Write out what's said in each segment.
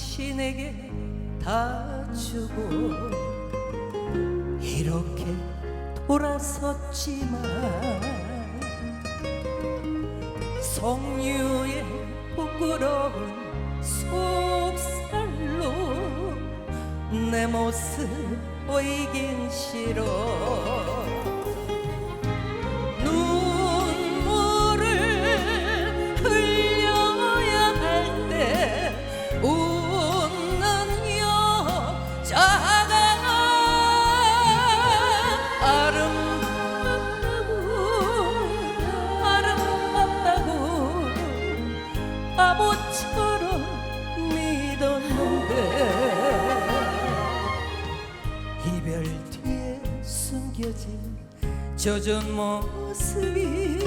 당신에게 다 주고 이렇게 돌아섰지만 성유의 부끄러운 속살로 내 모습 보이긴 싫어 바보처럼 믿었는데 이별 뒤에 숨겨진 젖은 모습이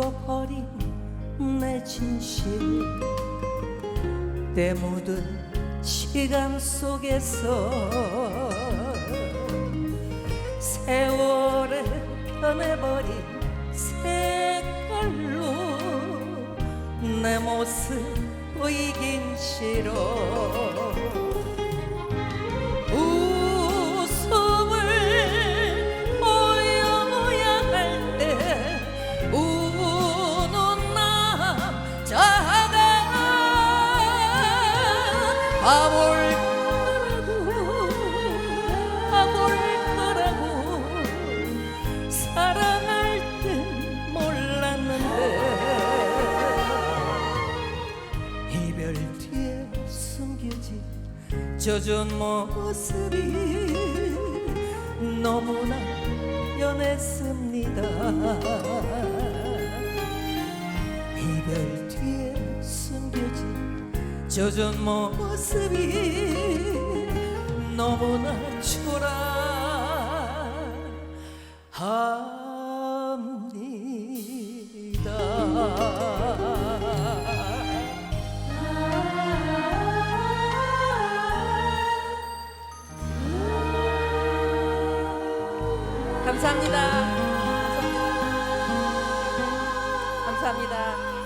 울어버린 내 진실. 때 묻은 시간 속에서 세월에 변해버린 색깔로 내 모습 보이긴 싫어 바볼 거라고 바볼 거라고 사랑할 땐 몰랐는데 이별 뒤에 숨겨진 젖은 모습이 너무나 연했습니다 젖은 모습이 너무나 초라합니다 감사합니다. 감사합니다.